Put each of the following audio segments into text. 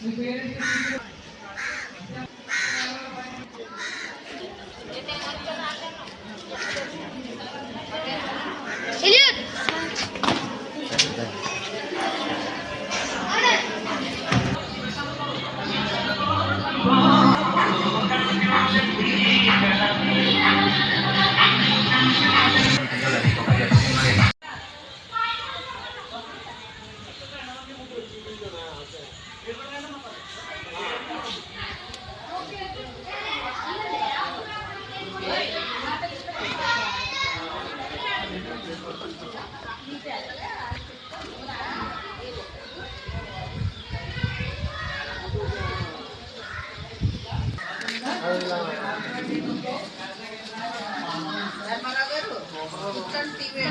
Gracias. मरा गए तो कुत्ता टीवी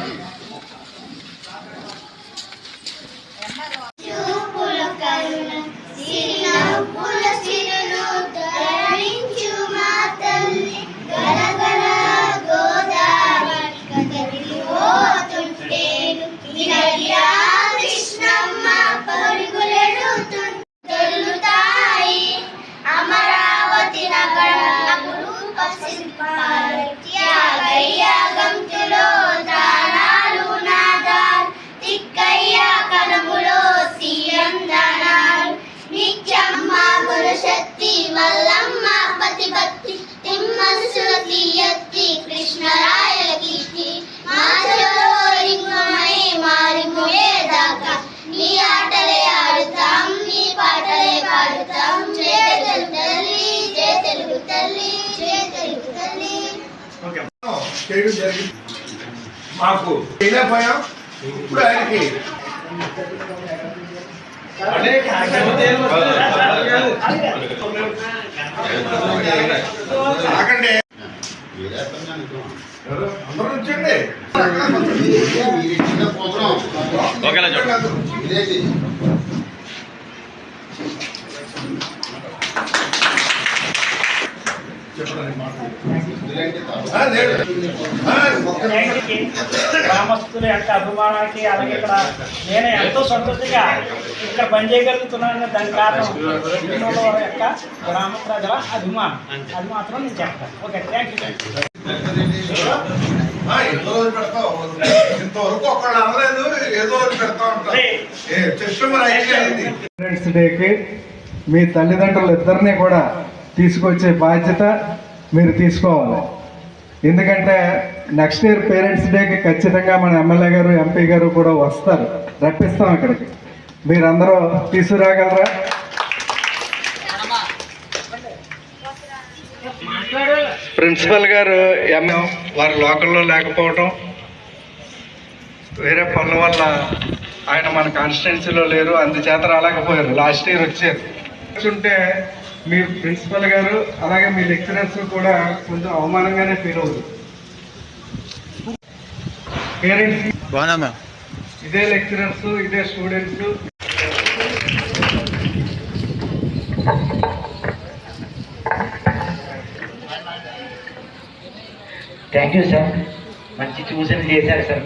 మాకు. చేయలేకపోయాం ఇప్పుడు ఆయనకి. ఆగండి? అందరూ వచ్చండి చూడండి. గ్రామస్తుల యొక్క అభిమానానికి అలాగే ఇక్కడ నేను ఎంతో సంతృప్తిగా ఇక్కడ పనిచేయగలుగుతున్నాను దాని కారణం యొక్క గ్రామ ప్రజల అభిమానం అది మాత్రం నేను చెప్తాను ఓకే థ్యాంక్ యూ ఏదో డేకి మీ తల్లిదండ్రులు ఇద్దరిని కూడా తీసుకొచ్చే బాధ్యత మీరు తీసుకోవాలి. ఎందుకంటే నెక్స్ట్ ఇయర్ పేరెంట్స్ డేకి ఖచ్చితంగా మన ఎమ్మెల్యే గారు ఎంపీ గారు కూడా వస్తారు. రప్పిస్తాం అక్కడికి. మీరందరూ తీసుకురాగలరా? ప్రిన్సిపల్ గారు ఎంఎం వారు లోకల్లో లేకపోవటం వేరే పనుల వల్ల ఆయన మన కాన్స్టిట్యున్సీలో లేరు. అందుచేత రాలేకపోయారు లాస్ట్ ఇయర్ వచ్చారు. ఉంటే మీ ప్రిన్సిపల్ గారు అలాగే మీ లెక్చరర్స్ కూడా కొంచెం అవమానంగానే ఫీల్ అవుతుంది పేరెంట్స్ బాగున్నా మ్యామ్. ఇదే లెక్చరర్స్ ఇదే స్టూడెంట్స్. Thank you sir. మంచి సూచనలు చేశారు సార్.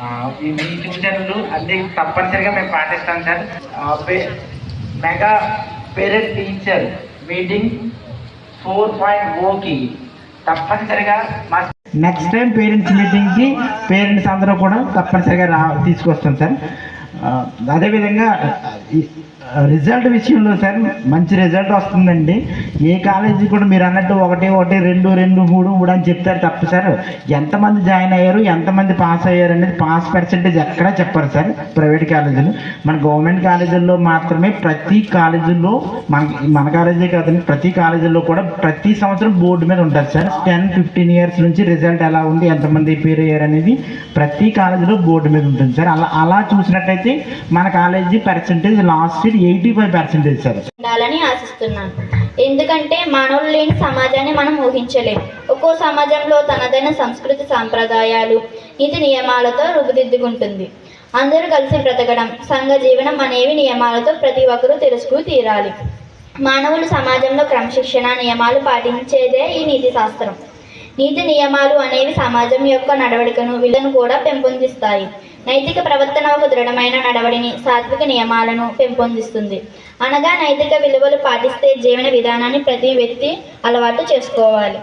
ఆ, ఈ మీ సూచనలు అన్ని తప్పనిసరిగా మేము పాటిస్తాం sir. Mega parent teacher meeting four point ఓకి తప్పనిసరిగా మా నెక్స్ట్ టైం పేరెంట్స్ మీటింగ్కి పేరెంట్స్ అందరూ కూడా తప్పనిసరిగా రా తీసుకొస్తాం సార్. అదేవిధంగా రిజల్ట్ విషయంలో సార్ మంచి రిజల్ట్ వస్తుందండి. ఏ కాలేజీ కూడా మీరు అన్నట్టు ఒకటి ఒకటి రెండు రెండు మూడు మూడు అని చెప్తారు తప్ప సార్ ఎంతమంది జాయిన్ అయ్యారు ఎంతమంది పాస్ అయ్యారు అనేది పాస్ పర్సెంటేజ్ ఎక్కడా చెప్పరు సార్ ప్రైవేట్ కాలేజీలు మన గవర్నమెంట్ కాలేజీల్లో మాత్రమే ప్రతి కాలేజీలో మన మన కాలేజీ కాదండి ప్రతి కాలేజీలో కూడా ప్రతి సంవత్సరం బోర్డు మీద ఉంటుంది సార్. టెన్ ఫిఫ్టీన్ ఇయర్స్ నుంచి రిజల్ట్ ఎలా ఉంది ఎంతమంది పేరు అయ్యారు అనేది ప్రతి కాలేజీలో బోర్డు మీద ఉంటుంది సార్. అలా అలా చూసినట్టయితే మన college percentage last year eighty five percentage sir. ఉండాలని ఆశిస్తున్నాను. ఎందుకంటే మానవులు లేని సమాజాన్ని మనం ఊహించలేం. ఒక్కో సమాజంలో తనదైన సంస్కృతి సాంప్రదాయాలు నీతి నియమాలతో రూపుదిద్దుకుంటుంది అందరూ కలిసి బ్రతకడం సంఘ జీవనం అనేవి నియమాలతో ప్రతి ఒక్కరూ తెలుసుకు తీరాలి. మానవులు సమాజంలో క్రమశిక్షణ నియమాలు పాటించేదే ఈ నీతి శాస్త్రం. నీతి నియమాలు అనేవి సమాజం యొక్క నడవడికను విలువను కూడా పెంపొందిస్తాయి. నైతిక ప్రవర్తన ఒక దృఢమైన నడవడిని సాత్విక నియమాలను పెంపొందిస్తుంది. అనగా నైతిక విలువలు పాటిస్తే జీవన విధానాన్ని ప్రతి వ్యక్తి అలవాటు చేసుకోవాలి.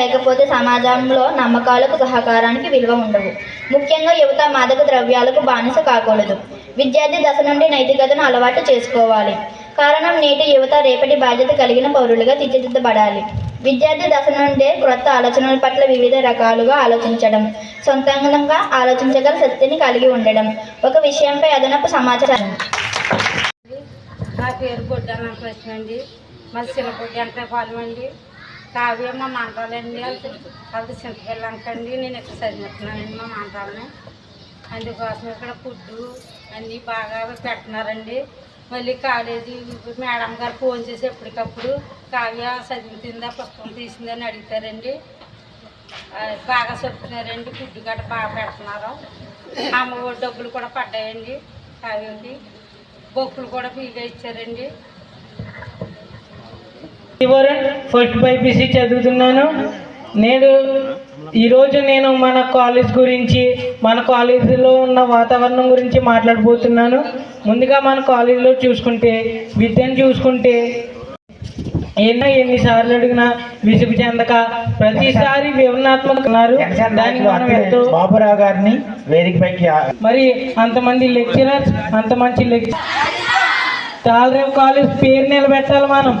లేకపోతే సమాజంలో నమ్మకాలకు సహకారానికి విలువ ఉండవు. ముఖ్యంగా యువత మాదక ద్రవ్యాలకు బానిస కాకూడదు. విద్యార్థి దశ నుండి నైతికతను అలవాటు చేసుకోవాలి. కారణం నేటి యువత రేపటి బాధ్యత కలిగిన పౌరులుగా తీర్చిదిద్దబడాలి. విద్యార్థి దశ నుండే క్రొత్త ఆలోచనల పట్ల వివిధ రకాలుగా ఆలోచించడం సొంతంగా ఆలోచించగల శక్తిని కలిగి ఉండడం ఒక విషయంపై అదనపు సమాచారం. నా పేరు బొడ్డన్న ప్రశ్న అండి. మా చిన్నపొడ్డి అంటే పాలెం అండి కావ్య మా మంటాలండి అది చింతపిల్ల అండి. నేను ఇక్కడ చదివిస్తున్నానండి మా మంటాలని అందుకోసం ఇక్కడ ఫుడ్డు అన్నీ బాగా పెడుతున్నారండి మళ్ళీ కాలేజీ మేడం గారు ఫోన్ చేసి ఎప్పటికప్పుడు కావ్య చదివితిందా పుస్తకం తీసిందని అడుగుతారండి. బాగా చెప్తున్నారండి. ఫుడ్ గట్ట బాగా పెడుతున్నారు. అమ్మ డబ్బులు కూడా పడ్డాయండి కావ్యకి. బొక్కులు కూడా ఫ్రీగా ఇచ్చారండి. ఫస్ట్ బైపీసీ చదువుతున్నాను. నేను ఈరోజు నేను మన కాలేజ్ గురించి మన కాలేజీలో ఉన్న వాతావరణం గురించి మాట్లాడబోతున్నాను. ముందుగా మన కాలేజీలో చూసుకుంటే విద్యను చూసుకుంటే ఎన్నో ఎన్నిసార్లు అడిగినా విసుగు చెందక ప్రతిసారి వివరణాత్మక ఉన్నారు. దానికి మనం ఎంతో బాబురావు గారిని వేదికపైకి మరి అంతమంది లెక్చరర్స్ అంత మంచి లెక్చర్ తాళరేవు కాలేజ్ పేరు నిలబెట్టాలి మనం.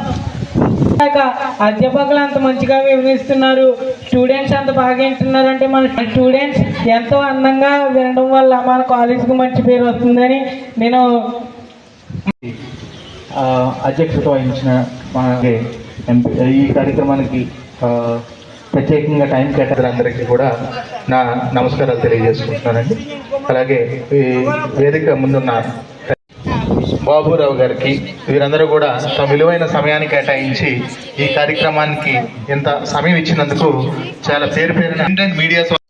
అధ్యాపకులు అంత మంచిగా వివరిస్తున్నారు. స్టూడెంట్స్ అంత బాగా వింటున్నారు అంటే మన స్టూడెంట్స్ ఎంతో అందంగా వినడం వల్ల మన కాలేజీకి మంచి పేరు వస్తుందని నేను అధ్యక్షత వహించిన మన ఎంపీ ఈ కార్యక్రమానికి ప్రత్యేకంగా టైం కేటాయించడానికి కూడా నా నమస్కారాలు తెలియజేసుకుంటున్నానండి. అలాగే ఈ వేదిక ముందున్న బాబురావు గారికి వీరందరూ కూడా తమ విలువైన సమయాన్ని కేటాయించి ఈ కార్యక్రమానికి ఇంత సమయం ఇచ్చినందుకు చాలా పేరు పేరున మీడియా కూడా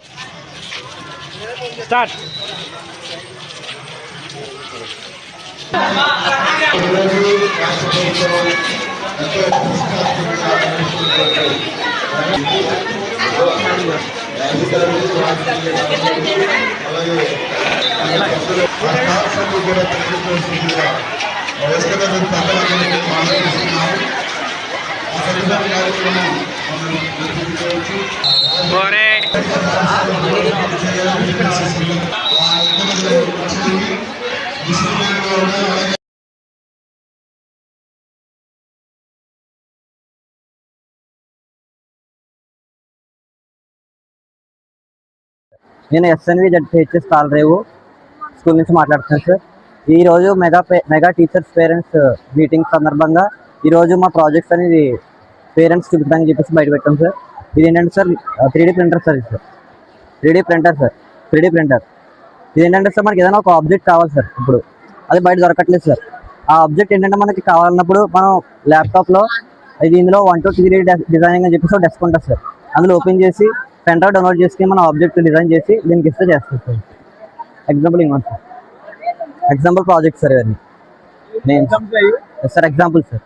వయస్కర పెద్దలందరికీ ఆనందిస్తున్నాము ఆ సందర్భ కార్యక్రమం మనం నిర్వహించవచ్చు నేను ఎస్ఎన్వి జడ్పిహెచ్ఎస్ తాలరేవు స్కూల్ నుంచి మాట్లాడుతున్నాను సార్ ఈరోజు మెగా పే mega teachers parents uh, meeting సందర్భంగా ఈరోజు మా ప్రాజెక్ట్స్ అనేది పేరెంట్స్ చూపుతానికి చెప్పేసి బయట పెట్టాం సార్ ఇది ఏంటంటే sir three D printer sir ఇది sir three D printer sir three D printer. ఇది ఏంటంటే సార్ మనకి ఏదైనా ఒక ఆబ్జెక్ట్ కావాలి సార్ ఇప్పుడు. అది బయట దొరకట్లేదు సార్ ఆ ఆబ్జెక్ట్ ఏంటంటే మనకి కావాలన్నప్పుడు మనం ల్యాప్టాప్లో ఇది ఇందులో వన్ టూ త్రీ డిజైనింగ్ అని చెప్పేసి ఒక డెస్క్ ఉంటుంది సార్ అందులో ఓపెన్ చేసి పెన్ డ్రైవ్ డౌన్లోడ్ చేసుకుని మనం ఆబ్జెక్ట్ డిజైన్ చేసి దీనికి ఇస్తే చేస్తాం సార్ ఎగ్జాంపుల్ ఇంకోటి సార్. ఎగ్జాంపుల్ ప్రాజెక్ట్ సార్ ఇవన్నీ. Name sir example sir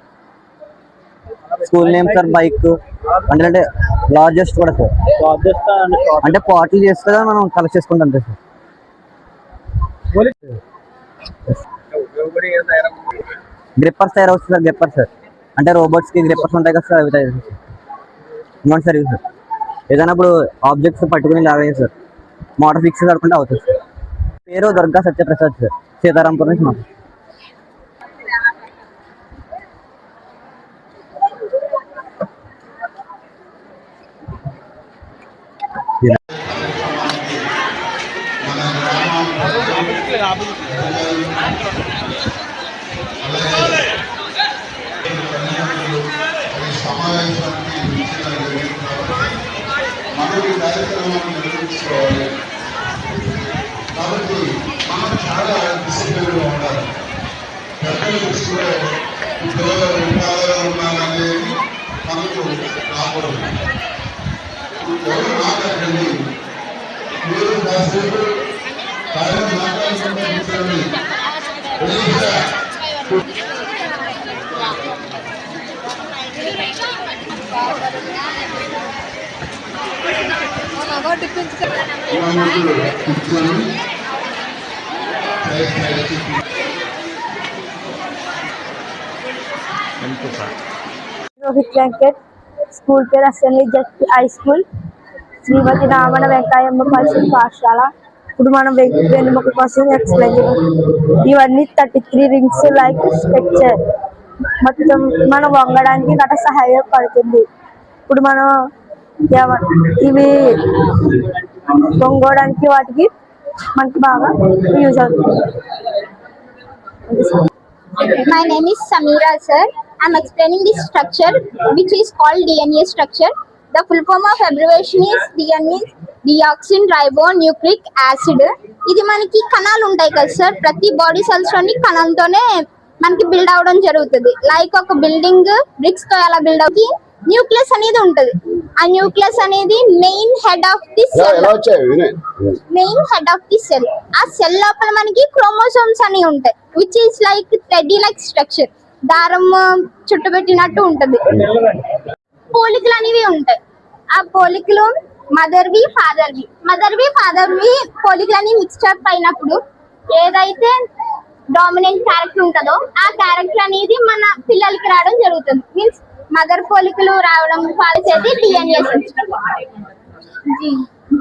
school name sir bike అంటే అంటే లార్జెస్ట్ కూడా సార్ అంటే పాటలు చేస్తే మనం కలెక్ట్ చేసుకుంటాం అంతే సార్ గ్రిప్పర్స్ తయారవుతుంది సార్ గ్రిప్పర్ సార్ అంటే robots కి గ్రిప్పర్స్ ఉంటాయి కదా సార్ అవి తయారు. ఇంకోటి సార్ ఇవి సార్ ఏదైనా ఇప్పుడు ఆబ్జెక్ట్స్ పట్టుకుని లాగే సార్ మోటార్ ఫిక్స్ కడుకుంటే అవుతుంది సార్ పేరు దుర్గా సత్యప్రసాద్ సార్ సీతారాంపూర్ నుంచి మాకు సమావేశానికి ఇచ్చిన జరిగింది కాబట్టి మనం ఈ కార్యక్రమాన్ని నిర్వహించుకోవాలి కాబట్టి మనం చాలా డిసిప్లిన్గా ఉండాలి పెద్దల దృష్టిలో ఈ పిల్లలు ఉంటారా ఉన్నారనేది మనకు రాకూడదు ఎవరు మాట్లాడండి మీరు కాసేపు కార్యం మాట్లాడుకుంటే కూర్చోండి పరీక్ష ముందు కూర్చొని రోహిత్ వెంకట్ స్కూల్ పేరు assembly just high school. Shrimati Ramana Venkayyamma Parishad Pathashala. ఇప్పుడు మనం వెనుమక కోసం ఎక్స్ప్లెయిన్ చేయాలి ఇవన్నీ thirty three rings like structure మొత్తం మనం వంగడానికి గట్రా సహాయపడుతుంది ఇప్పుడు మనం ఇవి వంగడానికి వాటికి మనకి బాగా యూజ్ అవుతుంది. My name is Sameera sir I'm explaining this structure which is called DNA structure the full form of abbreviation is DNA deoxyribonucleic acid ఇది మనకి కణాలు ఉంటాయి కదా సార్ ప్రతి బాడీ సెల్స్లోని కణంతోనే మనకి బిల్డ్ అవ్వడం జరుగుతుంది. లైక్ ఒక బిల్డింగ్ బ్రిక్స్తో ఎలా బిల్డ్ అవుతుంది? న్యూక్లియస్ అనేది ఉంటది. ఆ న్యూక్లియస్ అనేది main head of the cell main head of the cell ఆ సెల్ లోపల మనకి క్రోమోసోమ్స్ అని ఉంటాయి which is like thread like structure దారం చుట్టుపెట్టినట్టు ఉంటది. పోలికలు అనేవి ఉంటాయి. ఆ పోలికలు మదర్ వి ఫాదర్ వి. మదర్ వి ఫాదర్ వి పోలికలు అనేవి మిక్స్చర్ అయినప్పుడు ఏదైతే డామినెంట్ క్యారెక్టర్ ఉంటుందో ఆ క్యారెక్టర్ అనేది మన పిల్లలకి రావడం జరుగుతుంది. మీన్స్ మదర్ పోలికలు రావడం ఫాదర్ చేతి డిఎన్ఏ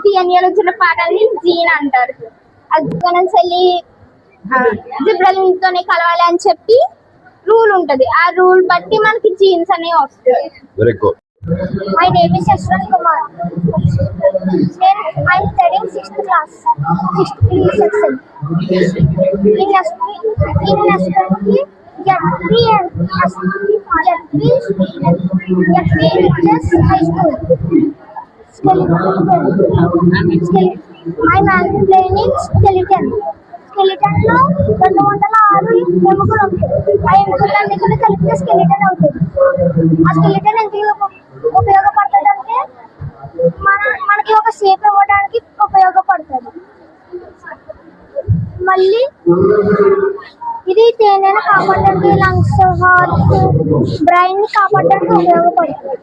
డిఎన్ఏ వచ్చిన పాటల్ని జీన్ అంటారు. అది మనం వెళ్ళి జిబ్రలిన్ తోనే కలవాలి అని చెప్పి రూల్ ఉంటది. ఆ రూల్ బట్టి మనకి జీన్స్ అనేవి వస్తాయి very good My name is Yashwant Kumar. Then I am studying sixth class, sixth Jagdiel Jagdish Jagdish High School. Skeleton. I'm planning skeleton. స్కెలిటన్లో రెండు వందల ఆరు ఎముకలు ఉంటాయి ఆ ఎముకలన్నిటిని కలిపితే స్కెలిటన్ అవుతుంది ఆ స్కెలిటన్ ఎంత ఉపయోగపడుతుంది అంటే మన మనకి ఒక షేప్ ఇవ్వడానికి ఉపయోగపడుతుంది మళ్ళీ ఇది తేనెను కాపాడడానికి లంగ్స్ హార్ట్ బ్రెయిన్ కాపాడడానికి ఉపయోగపడుతుంది.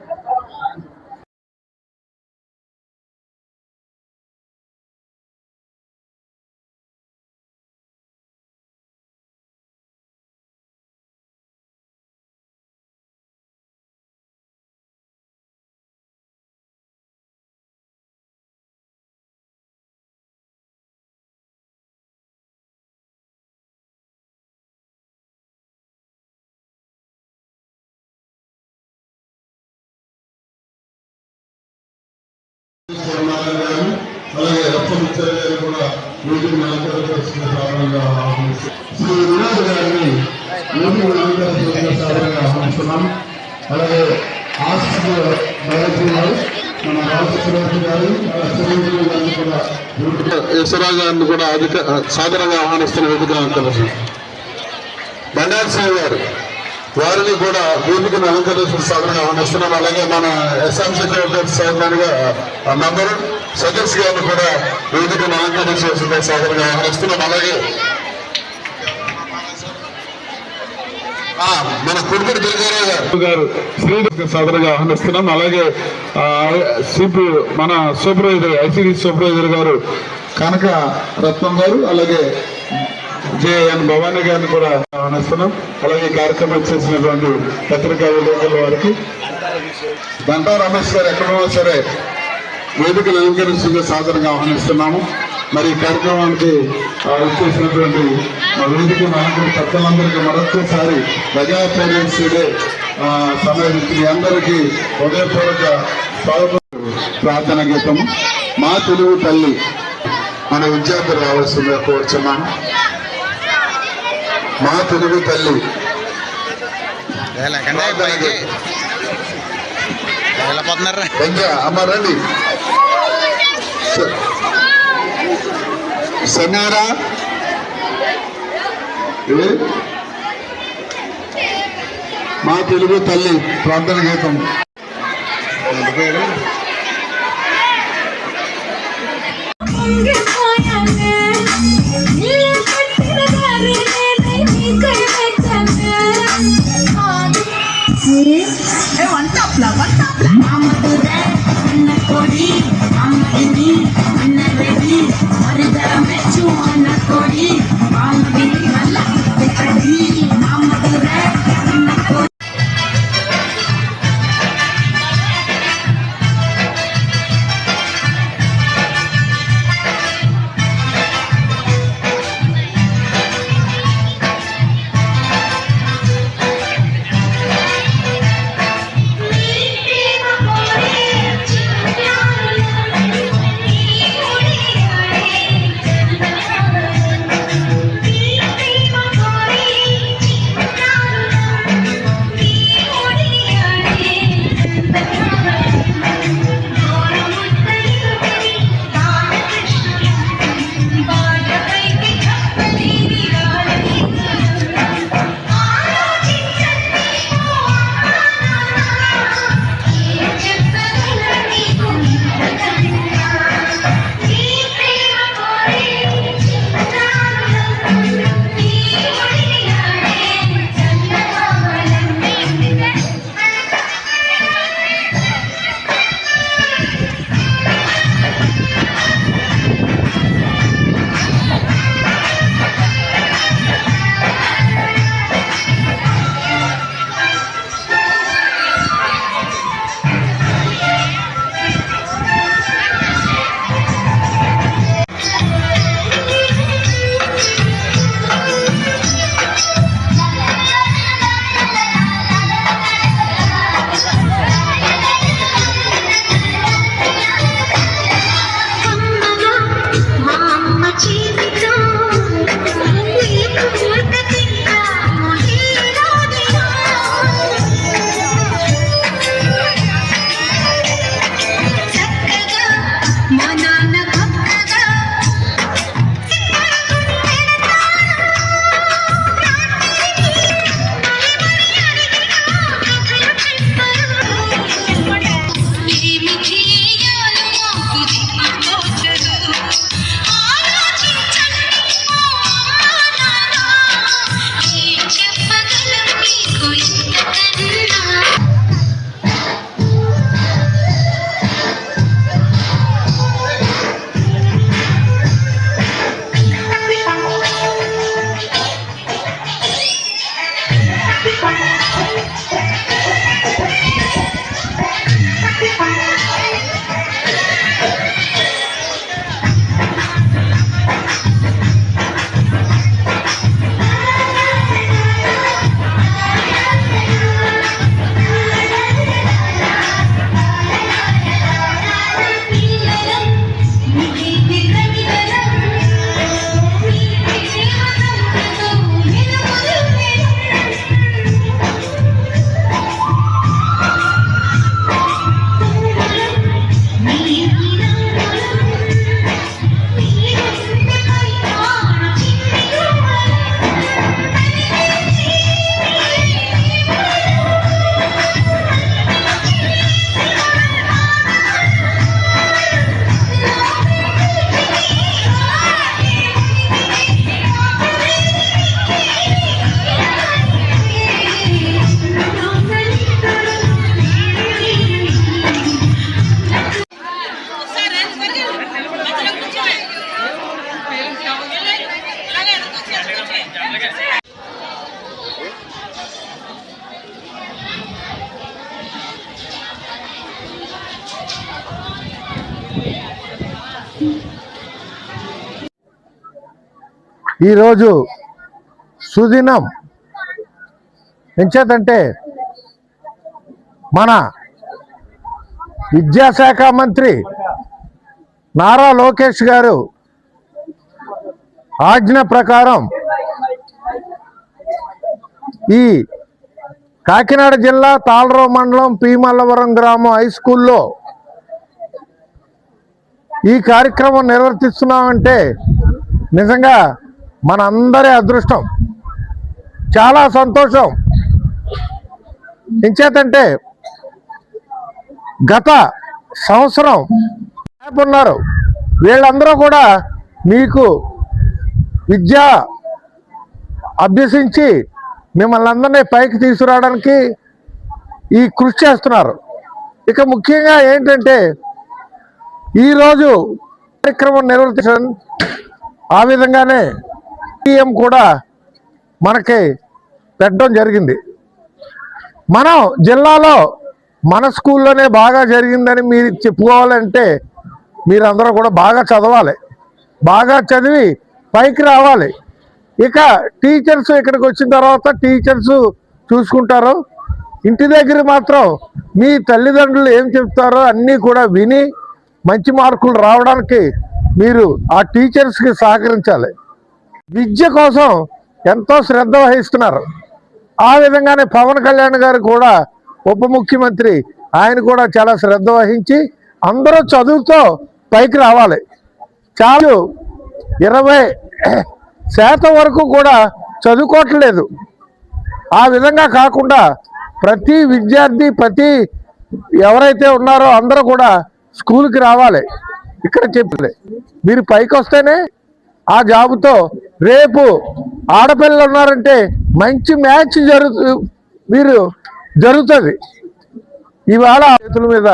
సోమనాథన్ అలాగే రప్పముచ్చయ్య గారు కూడా మీటింగ్ అలంకరించాల్సిన సాధనంగా ఆహ్వానిస్తున్నాం శ్రీ వినోద్ గారిని మీటింగ్ అలంకరించాల్సిన సాధనంగా ఆహ్వానిస్తున్నాం. అలాగే ఆశిస్ గారు మన రాజశేఖర గారు గారిని కూడా గారిని కూడా అధిక సాధారణంగా ఆహ్వానిస్తున్న వేదిక బండారు సాయి గారు. వారిని కూడా వేదికను అలంకరించిన సాధనగా ఆహ్వానిస్తున్నాం అలాగే మన ఎస్ఎం సెక్రటరీ చైర్మన్గా మెంబర్ సదర్స్ గారిని కూడా వేదికను అలంకరించిన సాధనగా ఆహ్వానిస్తున్నాం అలాగే మన కుడుకుడు దుర్గారావు గారు. గారు సాధనగా ఆహ్వానిస్తున్నాం అలాగే సిపి మన సూపర్వైజర్ ఐసీడీ సూపర్వైజర్ గారు కనక రత్నం గారు అలాగే జేఎన్ భవానీ గారిని కూడా ఆహ్వానిస్తున్నాం. అలాగే ఈ కార్యక్రమం చేసినటువంటి పత్రికా విలేకరుల వారికి. దంటా రమేష్ గారు ఎక్కడున్నా సరే వేదికలు అలంకరిస్తుంటే సాధారణంగా ఆహ్వానిస్తున్నాము. మరి ఈ కార్యక్రమానికి వచ్చేసినటువంటి వేదిక నాయకులు పెద్దలందరికీ మరొకసారి ప్రజా పేరెంట్స్ డే సమయానికి అందరికీ హృదయపూర్వక స్వాగతం ప్రార్థన గీతం. మా తెలుగు తల్లి మన విద్యార్థులు రావాల్సిందిగా కోరుచున్నాను. మా తెలుగు తల్లి. వెంకయ్య, అమ్మ రండి. సమీరా? మా తెలుగు తల్లి ప్రార్థన గీతం. వంట ఈరోజు సుదినం. ఎంచేతంటే మన విద్యాశాఖ మంత్రి నారా లోకేష్ గారు ఆజ్ఞ ప్రకారం ఈ కాకినాడ జిల్లా తాళరో మండలం పీమల్లవరం గ్రామం హై స్కూల్లో ఈ కార్యక్రమం నిర్వర్తిస్తున్నామంటే నిజంగా మన అందరి అదృష్టం. చాలా సంతోషం. ఎంచేతంటే గత సంవత్సరం ఉన్నారు వీళ్ళందరూ కూడా మీకు విద్య అభ్యసించి మిమ్మల్ని అందరినీ పైకి తీసుకురావడానికి ఈ కృషి చేస్తున్నారు. ఇక ముఖ్యంగా ఏంటంటే ఈరోజు కార్యక్రమం నిర్వర్తించడం ఆ విధంగానే సీఎం కూడా మనకి పెట్టడం జరిగింది. మనం జిల్లాలో మన స్కూల్లోనే బాగా జరిగిందని మీరు చెప్పుకోవాలంటే మీరందరూ కూడా బాగా చదవాలి. బాగా చదివి పైకి రావాలి. ఇక టీచర్స్ ఇక్కడికి వచ్చిన తర్వాత టీచర్స్ చూసుకుంటారు. ఇంటి దగ్గర మాత్రం మీ తల్లిదండ్రులు ఏం చెప్తారో అన్నీ కూడా విని మంచి మార్కులు రావడానికి మీరు ఆ టీచర్స్కి సహకరించాలి. విద్య కోసం ఎంతో శ్రద్ధ వహిస్తున్నారు. ఆ విధంగానే పవన్ కళ్యాణ్ గారు కూడా ఉప ముఖ్యమంత్రి. ఆయన కూడా చాలా శ్రద్ధ వహించి అందరూ చదువుతో పైకి రావాలి. చాలు ఇరవై శాతం వరకు కూడా చదువుకోవట్లేదు. ఆ విధంగా కాకుండా ప్రతి విద్యార్థి ప్రతి ఎవరైతే ఉన్నారో అందరూ కూడా స్కూల్కి రావాలి. ఇక్కడ చెప్పలే. మీరు పైకి వస్తేనే ఆ జాబుతో రేపు ఆడపిల్లలు ఉన్నారంటే మంచి మ్యాచ్ జరుగు మీరు జరుగుతుంది. ఇవాళ చేతుల మీద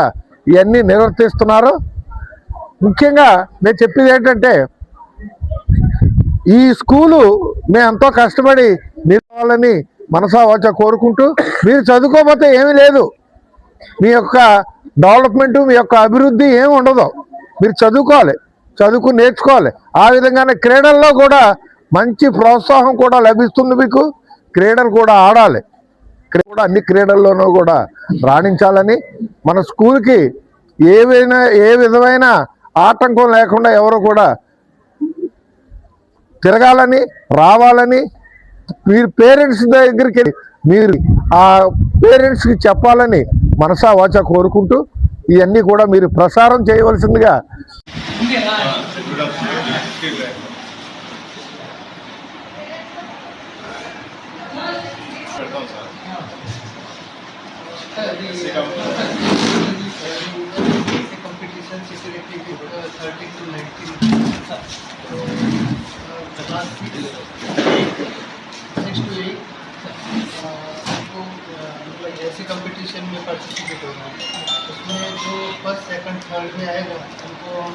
ఇవన్నీ నిర్వర్తిస్తున్నారు. ముఖ్యంగా నేను చెప్పేది ఏంటంటే ఈ స్కూలు మేము ఎంతో కష్టపడి నిర్వాలని మనసా వచ్చా కోరుకుంటూ మీరు చదువుకోకపోతే ఏమీ లేదు. మీ యొక్క డెవలప్మెంట్ మీ యొక్క అభివృద్ధి ఏమి ఉండదు. మీరు చదువుకోవాలి చదువుకుని నేర్చుకోవాలి. ఆ విధంగానే క్రీడల్లో కూడా మంచి ప్రోత్సాహం కూడా లభిస్తుంది మీకు. క్రీడలు కూడా ఆడాలి. కూడా అన్ని క్రీడల్లోనూ కూడా రాణించాలని మన స్కూల్కి ఏవైనా ఏ విధమైన ఆటంకం లేకుండా ఎవరు కూడా తిరగాలని రావాలని మీరు పేరెంట్స్ దగ్గరికి వెళ్ళి మీరు ఆ పేరెంట్స్కి చెప్పాలని మనసా వాచ కోరుకుంటూ ఇవన్నీ కూడా మీరు ప్రసారం చేయవలసిందిగా ऐसे कंपटीशन में पार्टिसिपेट होना है उसमें जो फ़र्स्ट सेकंड थर्ड में आएगा उनको हम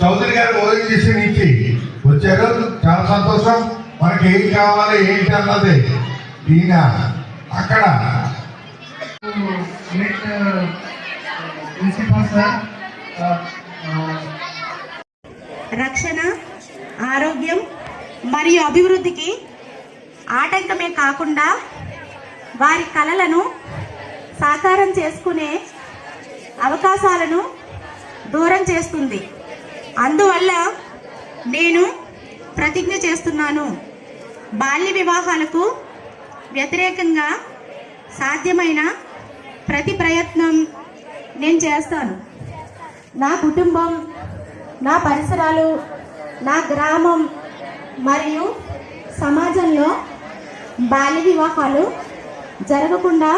చౌదరి గారు మోదీ చేసి నుంచి వచ్చారు చాలా సంతోషం. మనకి ఏం కావాలి ఏంటి అన్నది ఈయన అక్కడ. రక్షణ ఆరోగ్యం మరియు అభివృద్ధికి ఆటంకమే కాకుండా వారి కళలను సాకారం చేసుకునే అవకాశాలను దూరం చేస్తుంది. అందువల్ల నేను ప్రతిజ్ఞ చేస్తున్నాను. బాల్య వివాహాలకు వ్యతిరేకంగా సాధ్యమైన ప్రతి ప్రయత్నం నేను చేస్తాను. నా కుటుంబం నా పరిసరాలు నా గ్రామం మరియు సమాజంలో బాల్య వివాహాలు జరగకుండా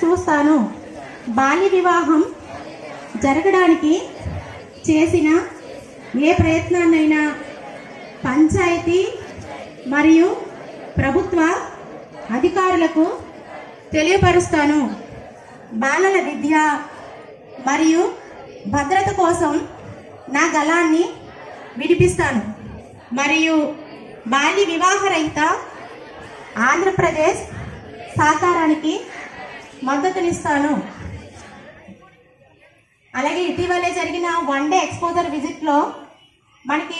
చూస్తాను. బాల్య వివాహం జరగడానికి చేసిన ఏ ప్రయత్నాన్నైనా పంచాయతీ మరియు ప్రభుత్వ అధికారులకు తెలియపరుస్తాను. బాలల విద్య మరియు భద్రత కోసం నా గలాన్ని విడిపిస్తాను. మరియు బాల్య వివాహరహిత ఆంధ్రప్రదేశ్ సాకారానికి మద్దతునిస్తాను. అలాగే ఇటీవలే జరిగిన వన్ డే ఎక్స్పోజర్ విజిట్లో మనకి